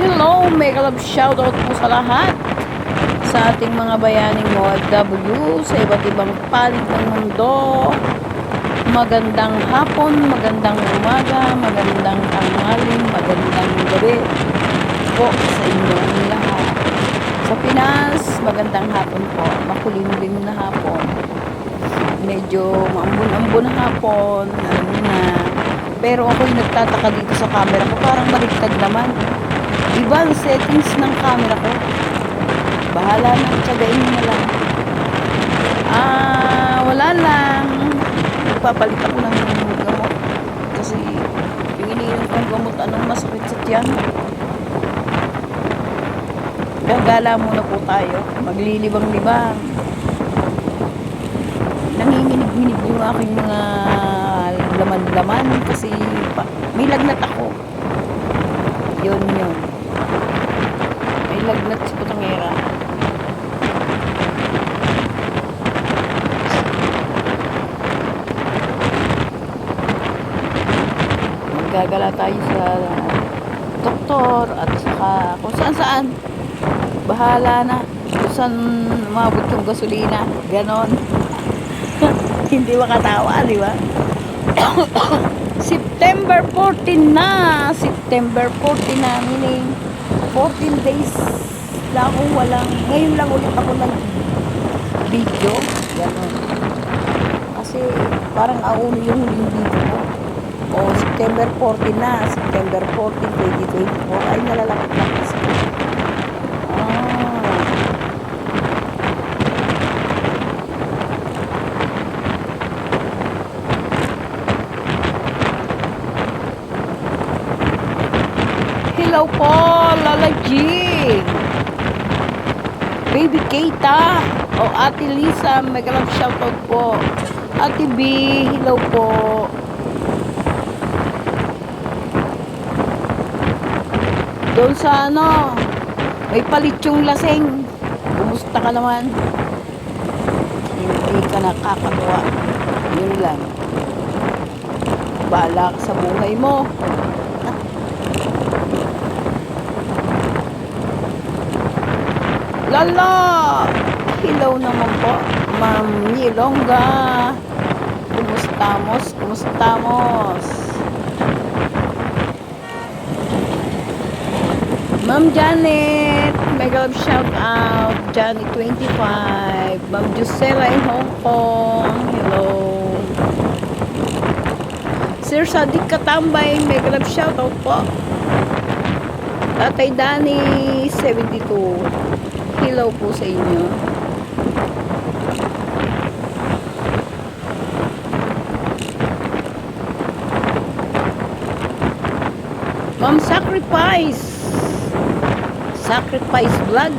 Hello, mega love shoutout po sa lahat sa ating mga bayaning OFW sa iba't ibang panig ng mundo. Magandang hapon, magandang umaga, magandang tanghali, magandang gabi po sa inyong lahat. Sa Pinas, magandang hapon po. Makulimlim na hapon. Medyo maambon-ambon na hapon. Niyo na. Pero ako'y nagtataka dito sa camera ko. Parang baliktad naman. Iba ang settings ng camera ko. Bahala na. Tsagain mo na lang. Ah, wala lang. Nagpapalit ako ng gamot. Kasi iniinom kong gamot, anong masakit sa tiyan? Gagala muna po tayo. Maglilibang-libang. Nanginginig-ginig yung aking mga laman-laman kasi may lagnat ako. Yun yun. Lagnat si Putangera. Maggagala tayo sa doktor at saka kung saan saan. Bahala na. Kung saan umabot yung gasolina. Ganon. Hindi makatawa, di ba? September 14 na. September 14 na. Meaning, 14 days na akong walang, ngayon lang ulit ako nag video. Ganon. Kasi parang auno yung video ko. O September 14 na. September 14, 2024. Ay, nalalapit na kasi. Ah. Hello po, Lala G. Baby Keita. O Ate Lisa, mega love shoutout po. Ate B, hello po. Doon sa ano, may palit yung laseng. Kumusta ka naman? Hindi ka nakakatuwa. Yun lang. Bahala ka sa buhay mo. Lala! Hello naman po. Ma'am Nilongga. Kumustamos? Kumustamos? Ma'am Janet. Mega love shout out. Janet 25. Ma'am Jusela in Hong Kong. Hello. Sir Sadik Katambay. Mega love shout out po. Tatay Dani 72. Hello po sa inyo. Ma'am Sacrifice. Sacrifice vlog.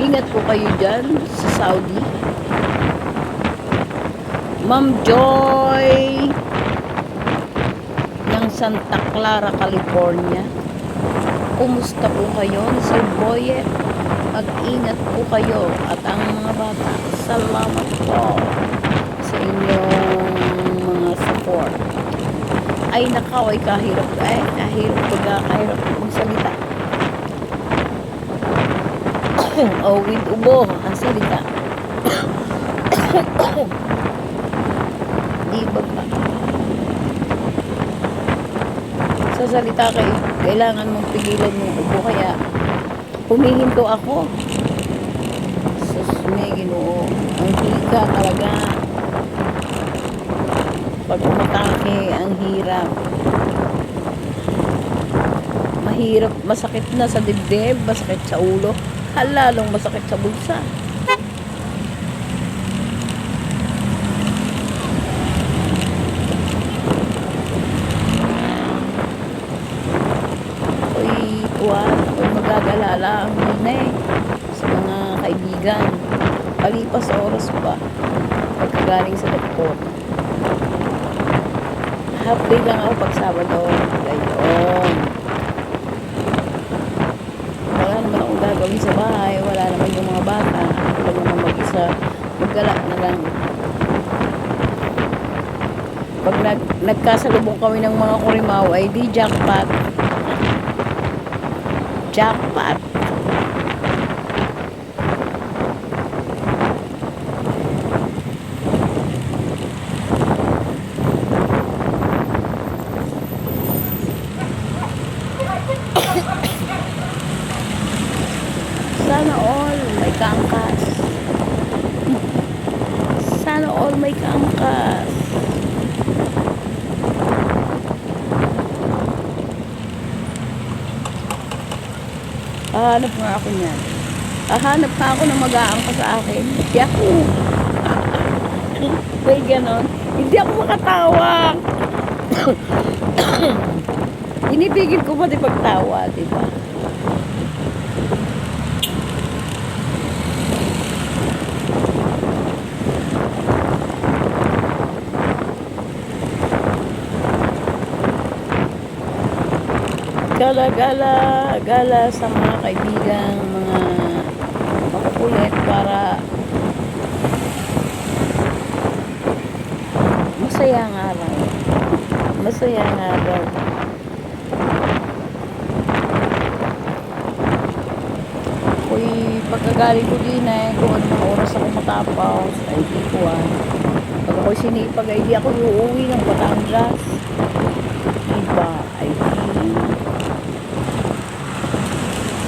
Ingat po kayo dyan sa Saudi. Ma'am Joy ng Santa Clara, California. Kumusta po kayo? Sir Boyet, mag-ingat po kayo at ang mga bata. Salamat po sa inyong mga support. Ay, nakaw, ay kahirap. Ay, kahirap pagka kahirap magsalita. oh, with ubo, ang salita. Di ba ba? Sa salita kay, kailangan mong pigilan yung ubo, kaya humihinto ako. Sus, may ginoo. Ang hika talaga. Pag umatake, ang hirap. Mahirap, masakit na sa dibdib, masakit sa ulo, halalong masakit sa bulsa. ako'y tuwan, ako'y ang muna eh, sa mga kaibigan. Palipas oras pa, pagkagaling sa doktor. Half day lang ako pag Sabado. Gayon. Wala naman akong gagawin sa bahay. Wala naman yung mga bata. Lang naman mag-isa. Maggala na lang. Pag nag, nagkasalubong kami ng mga kurimaw ay di jackpot. Jackpot! Sana Hahanap nga ako niyan. Hahanap nga ako ng mag-aangkas sa akin. Hindi ako. May ganon. Hindi ako makatawa. Inibigil ko pati pagtawa, di ba? Gala, gala, gala sa mga kaibigan, mga makukulit para masaya ang araw. Masaya ang araw. Ako'y pagkagaling ko din eh, kung ano mga oras ako matapos, ay di ko ah. Pag ako'y sinipag, ay di ako uuwi ng Batangas. Diba? Ay di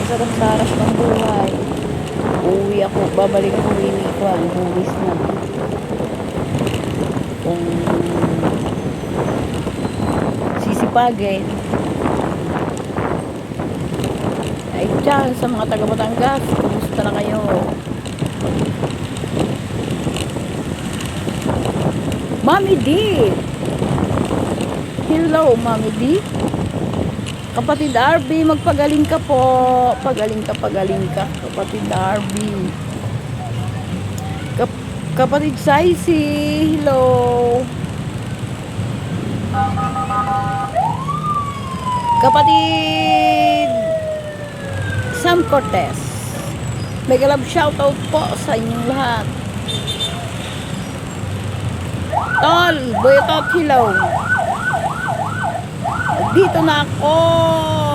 masarap sa harap ng buhay. Uuwi ako, babalik ako ini ko, ang buwis na. Kung sisipagin. Ay dyan, sa mga taga Batangas, kumusta na kayo? Mami D! Hello, Mami D! Kapatid Arby, magpagaling ka po. Pagaling ka, pagaling ka. Kapatid Arby. Kap kapatid Saisi, hello. Kapatid Sam Cortez. Mega love shoutout po sa inyong lahat. Tol, boyotot, hello. Dito na ako.